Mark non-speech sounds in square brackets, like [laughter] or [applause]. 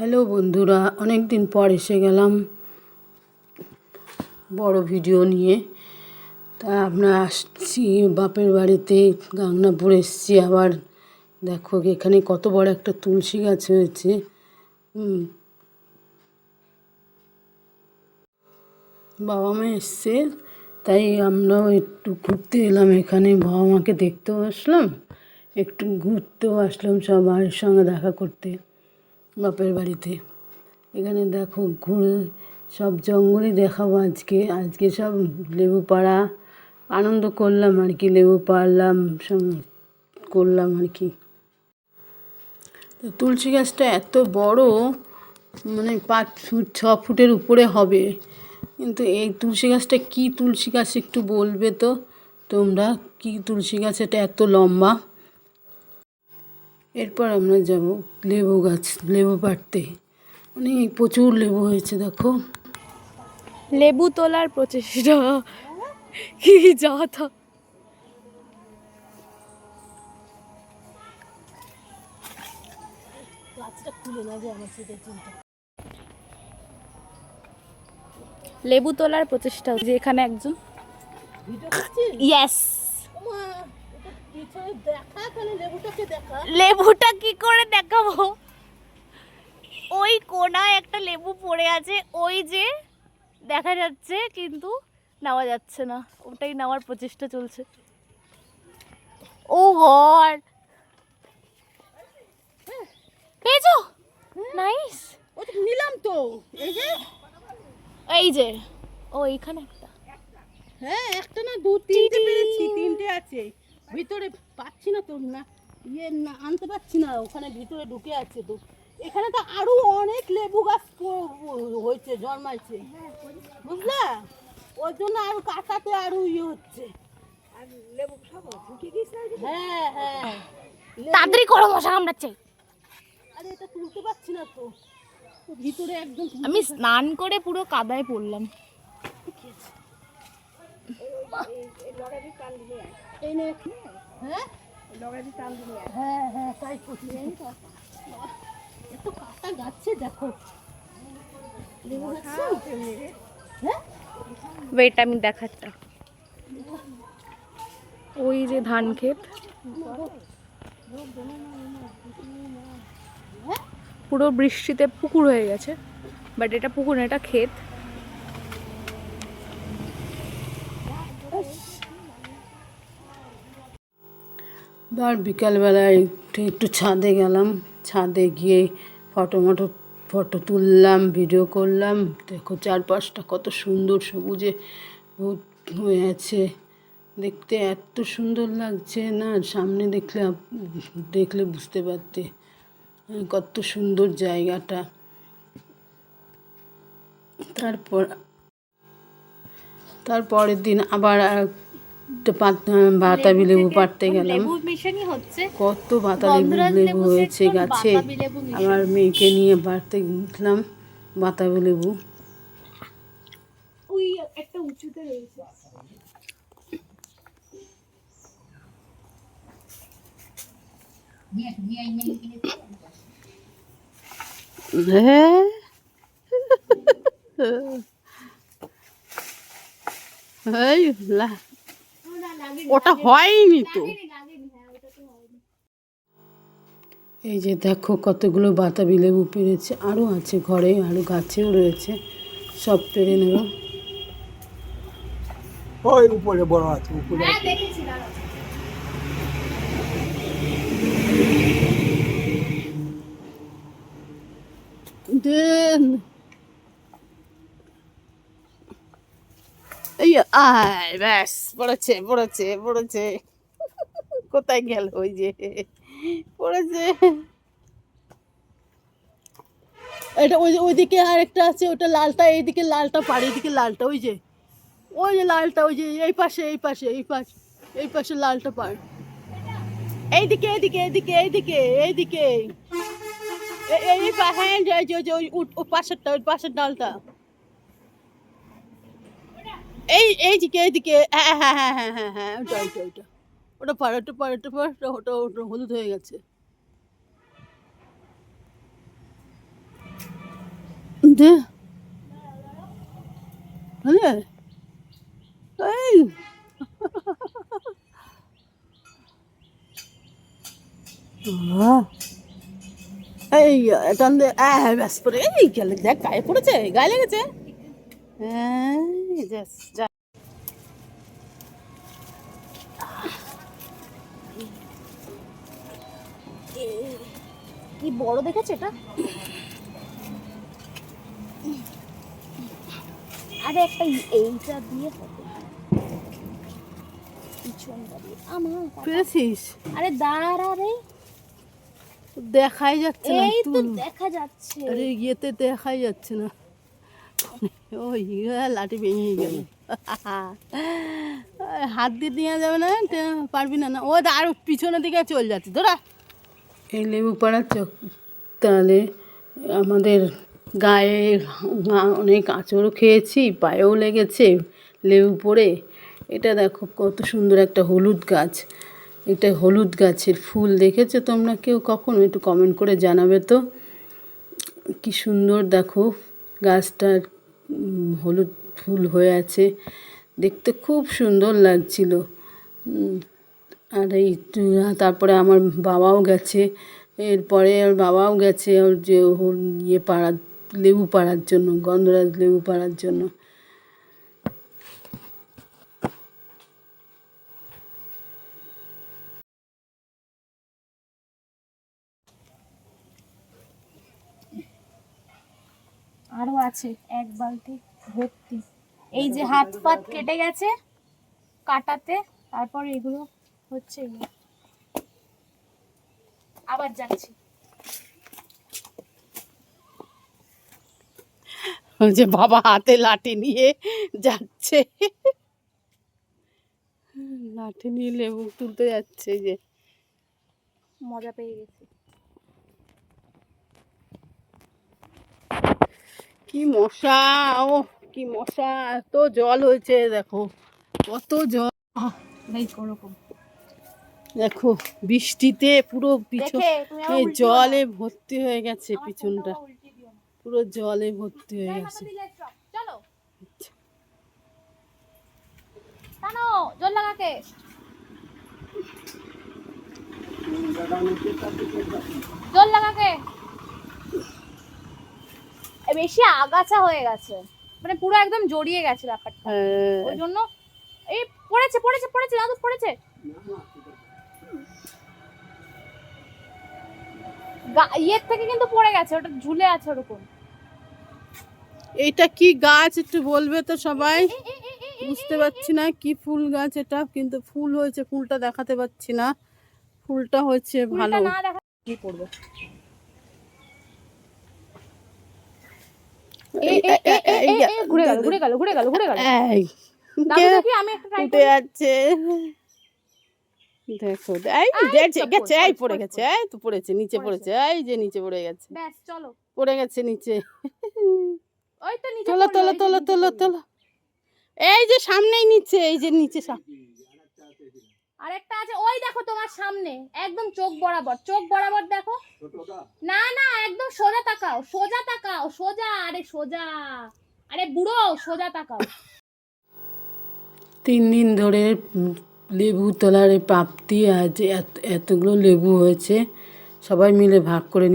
Hello বন্ধুরা অনেক দিন পর এসে গেলাম বড় ভিডিও নিয়ে। তা আমরা আসছি, বাপের বাড়িতে গাংনাপুর এসছি আবার। দেখো এখানে কত বড় একটা তুলসী গাছ হয়েছে। বাবা মা এসছে, তাই আমরাও একটু ঘুরতে এলাম এখানে। বাবা মাকে দেখতেও আসলাম, একটু ঘুরতেও আসলাম সবার সঙ্গে দেখা করতে। বাপের বাড়িতে। এখানে দেখো ঘুরে সব জঙ্গলই দেখাবো আজকে। আজকে সব লেবু পাড়া। আনন্দ করলাম আর কি, লেবু পাড়লাম, সব করলাম আর কি। তো তুলসী গাছটা এত বড় মানে পাঁচ ফুট, ছ ফুটের উপরে হবে। কিন্তু এই তুলসী গাছটা কী তুলসী গাছ একটু বলবে তো? তোমরা কী তুলসী গাছ? এটা এত লম্বা। এরপর আমরা যাব লেবু গাছ লেবু পাড়তে। অনেক প্রচুর লেবু হয়েছে দেখো। লেবু তোলার প্রচেষ্টা। কি যাতা। লেবু তোলার প্রচেষ্টা যে এখানে একজন ইয়েস লেবুটা কি করে দেখাবো? ওই কোনায় একটা লেবু পড়ে আছে ওই যে দেখা যাচ্ছে কিন্তু নেওয়া যাচ্ছে না। ওটাই নেওয়ার প্রচেষ্টা চলছে। Oh God! পেয়েছ? নাইস। নিলাম তো। এই যে? এই যে। ও এইখানে একটা। হ্যাঁ একটা না দু তিনটে পেরেছি তিনটে আছে। ভিতরে পাচ্ছি না তো না ইয়ে না আনতে পারছি না ওখানে ভিতরে ঢুকে আছে তো। এখানে তো আরও অনেক লেবু গাছ হয়েছে জন্মাইছে। বুঝলা? ওর জন্য আরও কাটাতে আরও ইয়ে হচ্ছে। হ্যাঁ হ্যাঁ। তাড়াতাড়ি করো মশা কামড়াচ্ছে। আরে এটা তুলতে পারছি না তো। ভিতরে একদম আমি স্নান করে পুরো কাদায় পড়লাম। এই নে হ্যাঁ? হ্যাঁ হ্যাঁ তাই করছি। এত কাটা গাছে দেখো। লেবু গাছ হ্যাঁ? ওয়েট আমি দেখাচ্ছি। ওই যে ধান ক্ষেত। পুরো বৃষ্টিতে পুকুর হয়ে গেছে বাট এটা পুকুর না এটা ক্ষেত। এবার বিকালবেলায় একটু একটু ছাদে গেলাম। ছাদে গিয়ে ফটো মটো, ফটো তুললাম, ভিডিও করলাম। দেখো চারপাশটা কত সুন্দর সবুজে হয়ে আছে। দেখতে এত সুন্দর লাগছে না সামনে দেখলে দেখলে বুঝতে পারতে কত সুন্দর জায়গাটা। তারপর, তারপরের দিন আবার বাতাবি লেবু পাড়তে গেলাম। কত বাতাবি লেবু হয়েছে গাছে। আমার মেয়েকে নিয়ে বাড়তে গেছিলাম বাতাবি লেবু। একটা উঁচুতে রয়েছে। হ্যাঁ। [laughs] ওটা হয়নি তো। এই যে দেখো কতগুলো বাতাবি লেবু পেরেছে আরও আছে ঘরে আরও গাছেও রয়েছে সব পেরে নেব। ওই উপরে বড় আছে উপরে হ্যাঁ দেখেছি দেন। আয়, ব্যাস, পড়েছে পড়েছে পড়েছে। কোথায় গেল ওই যে? পড়েছে। এটা ওই ওইদিকে আর একটা আছে, ওটা লালটা, এইদিকে লালটা, পাড়ে এইদিকে লালটা, ওই যে। ওই যে লালটা, ওই যে, এই পাশে এই পাশে এই পাশে এই পাশে লালটা পাড়। এইদিকে এইদিকে এইদিকে এইদিকে এইদিকে। এই এই পা- হ্যাঁ ওই পাশেরটা, ওই পাশের ডালটা। এই এই দিকে এইদিকে হ্যাঁ হ্যাঁ হ্যাঁ হ্যাঁ হ্যাঁ হ্যাঁ ওইটা ওটা ওটা ওটা। ওটা ওটা হলুদ হয়ে গেছে। দে। এই। টান দে আহ, ব্যাস পরে এই গেলে দেখ গায়ে পড়েছে গায়ে লেগেছে। হ্যাঁ। যা কি বড় দেখেছে এটা? আরে একটা এইটা দিয়ে হবে। পিছনটা দিয়ে। আমার পেয়েছিস আরে দাঁড়া রে। দেখাই যাচ্ছে না এই তো দেখা যাচ্ছে। আরে ইয়েতে দেখাই যাচ্ছে না। ওই লাঠি ভেঙে গেল। [laughs] হাত দিয়ে দেওয়া যাবে না পারবি না না। ও আর পিছনের দিকে চল যাচ্ছে তোরা এই লেবু পাড়ার চক তাহলে আমাদের গায়ে অনেক আঁচড়ও খেয়েছি, পায়েও লেগেছে লেবু পড়ে। এটা দেখো কত সুন্দর একটা হলুদ গাছ। এটা হলুদ গাছের ফুল দেখেছ তোমরা কেউ কখনো? একটু কমেন্ট করে জানাবে তো। কি সুন্দর দেখো গাছটার হলুদ ফুল হয়ে আছে। দেখতে খুব সুন্দর লাগছিল। আর এই তারপরে আমার বাবাও গেছে। এরপরে ওর বাবাও গেছে ওর যে ইয়ে পাড়ার, লেবু পাড়ার জন্য, গন্ধরাজ লেবু পাড়ার জন্য। আরও আছে এক বালতি ভর্তি। এই যে হাত পাত কেটে গেছে কাটাতে তারপর এগুলো হচ্ছে আবার যাচ্ছি যে বাবা হাতে লাঠি নিয়ে যাচ্ছে। লাঠি নিয়ে লেবু তুলতে যাচ্ছে যে। মজা পেয়ে গেছি। কি মশা ও কি মশা এত জল হয়েছে দেখো কত জল। দেখো বৃষ্টিতে পুরো পিছন। জলে ভর্তি হয়ে গেছে পিছনটা। পুরো জলে ভর্তি হয়ে গেছে। টানো জল লাগাকে। জল লাগাকে। এ বেশি আগাছা হয়ে গেছে। মানে পুরো একদম জড়িয়ে গেছে ব্যাপারটা। হ্যাঁ, ওই জন্য এই পড়েছে পড়েছে পড়েছে দাদু পড়েছে। গা- ইয়ের থেকে কিন্তু পড়ে গেছে ওটা ঝুলে আছে ওরকম। এইটা কি গাছ একটু বলবে তো সবাই? বুঝতে পারছি না কি ফুল গাছ এটা কিন্তু ফুল হয়েছে ফুলটা দেখাতে পাচ্ছি না। ফুলটা হয়েছে ভালো। না দেখা কি পড়বে এই- এই- এই- এই- এ, ঘুরে গেল ঘুরে গেল ঘুরে গেল ঘুরে গেল। এই, দাদু কে দেখি আমি একটা ট্রাই উঠে যাচ্ছে? দেখো এই এই গেছে গেছে এই পড়ে গেছে এই তো পড়েছে নিচে পড়েছে। এই যে নিচে পড়ে গেছে। ব্যাস চলো। পড়ে গেছে নিচে। ওই তো নিচে তোলো এই যে তোলো নিচে তোলো তোলো। এই যে সামনেই নিচে এই যে নিচে সা- আরেকটা আছে, ওই দেখো তোমার সামনে, একদম চোখ বরাবর চোখ বরাবর দেখো। না না, একদম সোজা তাকাও সোজা তাকাও, সোজা, আরে সোজা, আরে বুড়ো, সোজা তাকাও। তিন দিন ধরে লেবু তোলার এই প্রাপ্তি আজ এত, এতগুলো লেবু হয়েছে, সবাই মিলে ভাগ করে